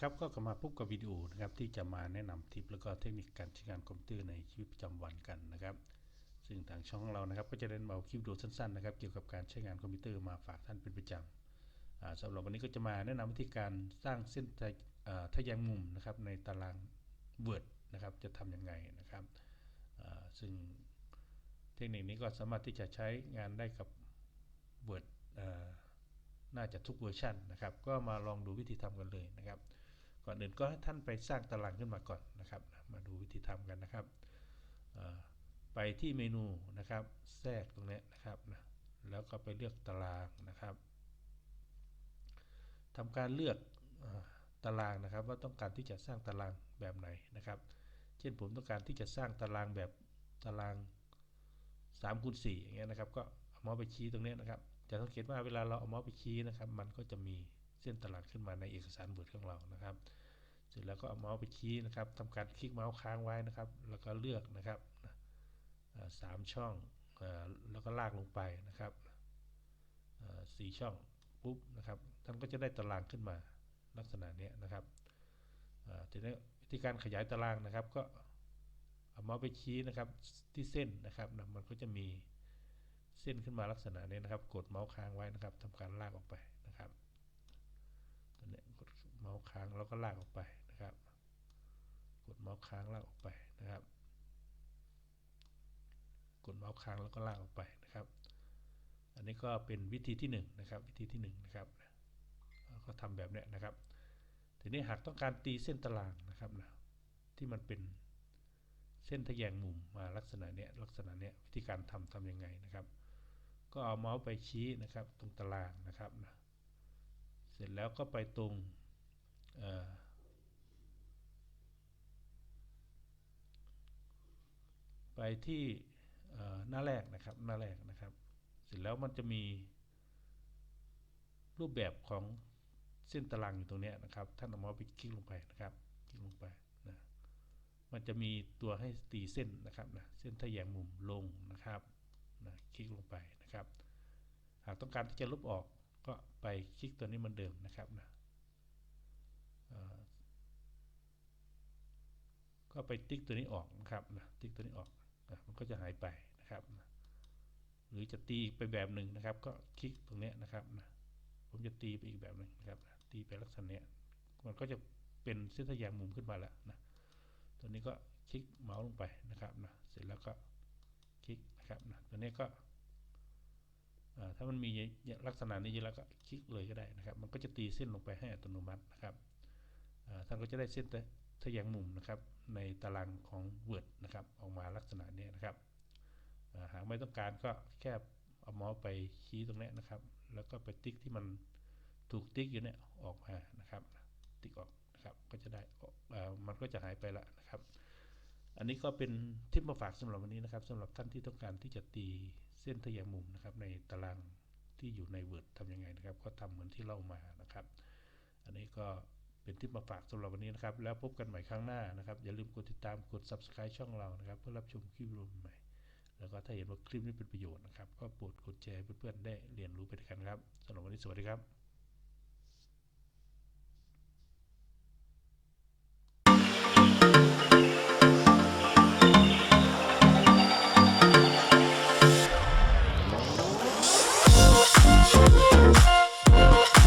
ครับก็กลับมาพบกับวิดีโอนะครับที่จะมาแนะนำทิปแล้วก็เทคนิคการใช้งานคอมพิวเตอร์ในชีวิตประจำวันกันนะครับ ซึ่งทางช่องของเรานะครับ ก็จะได้มาคลิปดีโอสั้นๆนะครับเกี่ยวกับการใช้งานคอมพิวเตอร์มาฝากท่านเป็นประจำอ่าสำหรับวันนี้ก็จะมาแนะนำวิธีการสร้างเส้นทะแยงมุมนะครับในตาราง Word นะครับจะทำยังไงนะครับซึ่งเทคนิคนี้ก็สามารถที่จะใช้งานได้กับ Word อ่า น่าจะทุกเวอร์ชันนะครับ ก็มาลองดูวิธีทำกันเลยนะครับ ก่อนอื่นก็ให้ท่านไปสร้างตารางขึ้นมาก่อนนะครับ มาดูวิธีทำกันนะครับ ไปที่เมนูนะครับ แทรกตรงนี้นะครับนะแล้วก็ไปเลือกตารางนะครับทำการเลือกตารางนะครับ ว่าต้องการที่จะสร้างตารางแบบไหนนะครับ เช่นผมต้องการที่จะสร้างตารางแบบตาราง3คูณ4อย่างเงี้ยนะครับ ก็เอามาไปชี้ตรงนี้นะครับ จะสังเกตว่าเวลาเราเอาเมาส์ไปชี้นะครับ มันก็จะมีเส้นตารางขึ้นมาในเอกสารบทของเรานะครับ เสร็จแล้วก็เอาเมาส์ไปชี้นะครับทำการคลิกเมาส์ค้างไว้นะครับ แล้วก็เลือกนะครับสามช่องแล้วก็ลากลงไปนะครับสี่ช่องปุ๊บนะครับท่านก็จะได้ตารางขึ้นมาลักษณะนี้นะครับทีนี้วิธีการขยายตารางนะครับก็เอาเมาส์ไปชี้นะครับที่เส้นนะครับมันก็จะมี ส้นขึ้นมาลักษณะนี้นะครับ กดเมาส์ค้างไว้นะครับทำการลากออกไปนะครับตัวนี้กดเมาส์ค้างแล้วก็ลากออกไปนะครับ กดเมาส์ค้างลากออกไปนะครับ กดเมาส์ค้างแล้วก็ลากออกไปนะครับ อันนี้ก็เป็นวิธีที่1นนะครับ วิธีที่1นะครับก็ทำแบบนี้นะครับ ทีนี้หากต้องการตีเส้นตารางนะครับนะที่มันเป็นเส้นทะแยงมุมมาลักษณะเนี้ยลักษณะเนี้ยวิธีการทำทำยังไงนะครับ ก็เอาเมาส์ไปชี้นะครับ ตรงตารางนะครับนะเสร็จแล้วก็ไปตรงไปที่หน้าแรกนะครับหน้าแรกนะครับ เสร็จแล้วมันจะมีรูปแบบของเส้นตารางอยู่ตรงนี้นะครับท่านเอามาไปคลิกลงไปนะครับคลิกลงไปนะมันจะมีตัวให้ตีเส้นนะครับนะเส้นทะแยงมุมลงนะครับ นะคลิกลงไปนะครับ หากต้องการที่จะลบออกก็ไปคลิกตัวนี้เหมันเดิมนะครับนะก็ไปติ๊กตัวนี้ออกนะครับนะติ๊กตัวนี้ออกนะมันก็จะหายไปนะครับนะหรือจะตีไปแบบหนึ่งนะครับ ก็คลิกตรงนี้นะครับนะผมจะตีไปอีกแบบหนึ่งนะครับนะตีไปลักษณะนี้มันก็จะเป็นเส้นทะแยงมุมขึ้นมาแล้วนะตัวนี้ก็คลิกเมาส์ลงไปนะครับนะเสร็จแล้วก็ นะครับนะตัวนี้ก็ถ้ามันมีลักษณะนี้อยู่แล้วก็คลิกเลยก็ได้นะครับ มันก็จะตีเส้นลงไปให้อัตโนมัตินะครับท่านก็จะได้เส้นทะแยงมุมนะครับ ในตารางของ Word นะครับ ออกมาลักษณะนี้นะครับหากไม่ต้องการก็แค่เอาเมาส์ไปชี้ตรงนี้นะครับ แล้วก็ไปติ๊กที่มันถูกติ๊กอยู่เนี่ยออกมานะครับ ติ๊กออกนะครับก็จะได้มันก็จะหายไปละนะครับ อันนี้ก็เป็นทิปมาฝากสำหรับวันนี้นะครับสำหรับท่านที่ต้องการที่จะตีเส้นทะแยงมุมนะครับ ในตารางที่อยู่ใน Word ทำยังไงนะครับ ก็ทำเหมือนที่เล่ามานะครับ อันนี้ก็เป็นทิปมาฝากสำหรับวันนี้นะครับ แล้วพบกันใหม่ครั้งหน้านะครับ อย่าลืมกดติดตามกด subscribe ช่องเรานะครับ เพื่อรับชมคลิปรวิดีโอใหม่ แล้วก็ถ้าเห็นว่าคลิปนี้เป็นประโยชน์นะครับ ก็โปรดกดแชร์เพื่อนๆได้เรียนรู้ไปด้วยกันครับสำหรับวันนี้สวัสดีครับ